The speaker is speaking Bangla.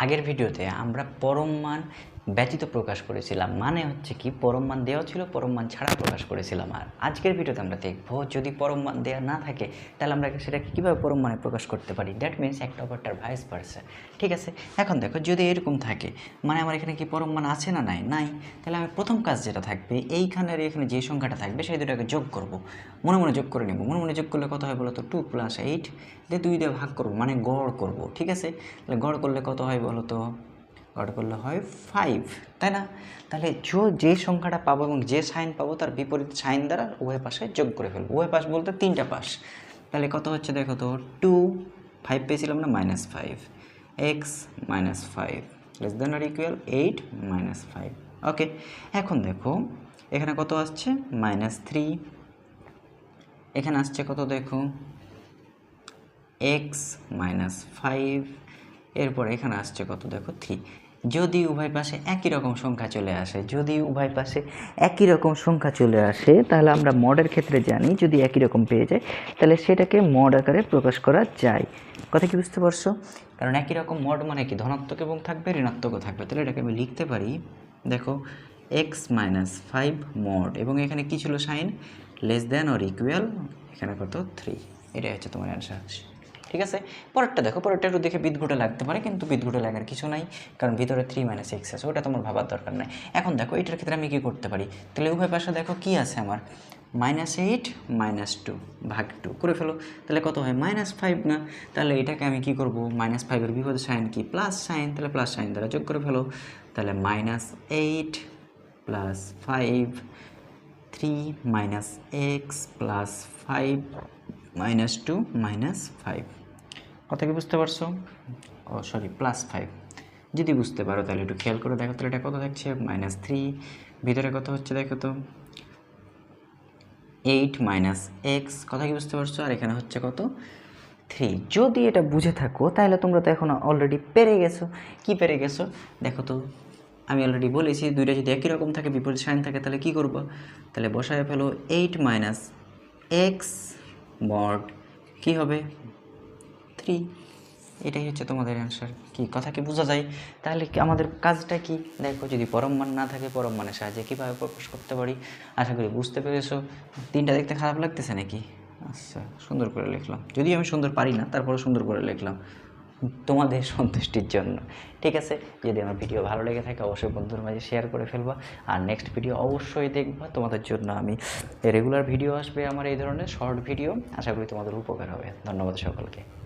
আগের ভিডিওতে আমরা পরম মান ব্যতীত প্রকাশ করেছিলাম। মানে হচ্ছে কি, পরম মান দেওয়া ছিল, পরম মান ছাড়া প্রকাশ করেছিলাম আর। আজকের ভিডিওতে আমরা দেখব, যদি পরম মান দেওয়া না থাকে, তাহলে আমরা সেটাকে কীভাবে পরম মানে প্রকাশ করতে পারি? দ্যাট মিনস একটা অপরটার ভাইস পার্সন ঠিক আছে? এখন দেখো, যদি এরকম থাকে মানে আমার এখানে কি পরম মান আছে না নাই? নাই। তাহলে আমি প্রথম কাজ যেটা থাকবে এইখানে আর এখানে যে সংখ্যাটা থাকবে, সেই দুটাকে যোগ করব। মনে মনে যোগ করে নেব। মনে মনে যোগ করলে কত হয় বলো তো? টু প্লাস এইট দিয়ে দুই দিয়ে ভাগ করব মানে গড় করব। ঠিক আছে? তাহলে গড় করলে কত হয় বলো তো? গড় করলে হয় ফাইভ তাই না? তাহলে যো, যে সংখ্যাটা পাবো এবং যে সাইন পাবো তার বিপরীত সাইন দ্বারা উভয় পাশে যোগ করে ফেলব। উভয় পাশ বলতে তিনটা পাশ। তাহলে কত হচ্ছে দেখো তো টু ফাইভ পেয়েছিলাম না minus five X minus five less than আর equal eight minus five okay এখন দেখো, এখানে কত আসছে? মাইনাস থ্রি এখানে আসছে কত দেখো? এক্স মাইনাস ফাইভ এরপর এখানে আসছে কত? দেখো থ্রি যদি উভয় পাশে একই রকম সংখ্যা চলে আসে, যদি উভয় পাশে একই রকম সংখ্যা চলে আসে, তাহলে আমরা মডের ক্ষেত্রে জানি যদি একই রকম পেয়ে যায়, তাহলে সেটাকে মড আকারে প্রকাশ করা যায়। কথা কি বুঝতে পারছ? কারণ একই রকম মড মানে কি? ধনাত্মক এবং থাকবে, ঋণাত্মকও থাকবে। তাহলে এটাকে আমি লিখতে পারি, দেখো এক্স মাইনাস ফাইভ মড এবং এখানে কী ছিল sign? Less than or equal এখানে কত? থ্রি এটাই হচ্ছে তোমার অ্যান্সার ঠিক আছে? পরেরটা দেখো, পরেরটা একটু দেখে বিদঘুটে লাগতে পারে, কিন্তু বিদঘুটে লাগার কিছু নাই, কারণ ভিতরে থ্রি মাইনাস এক্স আছে, ওটা তোমার ভাবার দরকার নাই। এখন দেখো, এটার ক্ষেত্রে আমি কী করতে পারি? তাহলে উভয় পাশে দেখো কী আছে আমার? মাইনাস এইট মাইনাস টু ভাগ টু করে ফেলো। তাহলে কত হয়? মাইনাস ফাইভ না? তাহলে এটাকে আমি কি করব? মাইনাস ফাইভের বিপদে সাইন কি? প্লাস সাইন, তাহলে প্লাস সাইন দ্বারা যোগ করে ফেলো। তাহলে minus eight plus five three minus X plus five minus two minus five. কথা কি বুঝতে পারছ? ও সরি প্লাস ফাইভ যদি বুঝতে পারো, তাহলে একটু খেয়াল করে দেখো, তাহলে এটা কত দেখছে মাইনাস থ্রি ভিতরে কত হচ্ছে দেখো তো? এইট মাইনাস এক্স কথা কি বুঝতে পারছ? আর এখানে হচ্ছে কত? থ্রি যদি এটা বুঝে থাকো, তাহলে তোমরা তো এখন অলরেডি পেরে গেছো। কি পেরে গেছো? দেখো তো, আমি অলরেডি বলেছি, দুইটা যদি একই রকম থাকে, বিপরীত সাইন থাকে, তাহলে কি করব? তাহলে বসায় ফেলো এইট মাইনাস এক্স মড কী হবে? থ্রি এটাই হচ্ছে তোমাদের অ্যান্সার কি, কথা কি বোঝা যায়? তাহলে আমাদের কাজটা কি? দেখো, যদি পরম মান না থাকে, পরম মানের সাহায্যে কীভাবে প্রকাশ করতে পারি? আশা করি বুঝতে পেরেছ। তিনটা দেখতে খারাপ লাগতেছে নাকি? আচ্ছা সুন্দর করে লিখলাম। যদিও আমি সুন্দর পারি না তারপরে সুন্দর করে লিখলাম। তোমাদের সন্তুষ্টির জন্য। ঠিক আছে? যদি আমার ভিডিও ভালো লেগে থাকে, অবশ্যই বন্ধুর মাঝে শেয়ার করে ফেলবা। আর নেক্সট ভিডিও অবশ্যই দেখবা। তোমাদের জন্য আমি রেগুলার ভিডিও আসবে আমার এই ধরনের শর্ট ভিডিও আশা করি তোমাদের উপকার হবে। ধন্যবাদ সকলকে।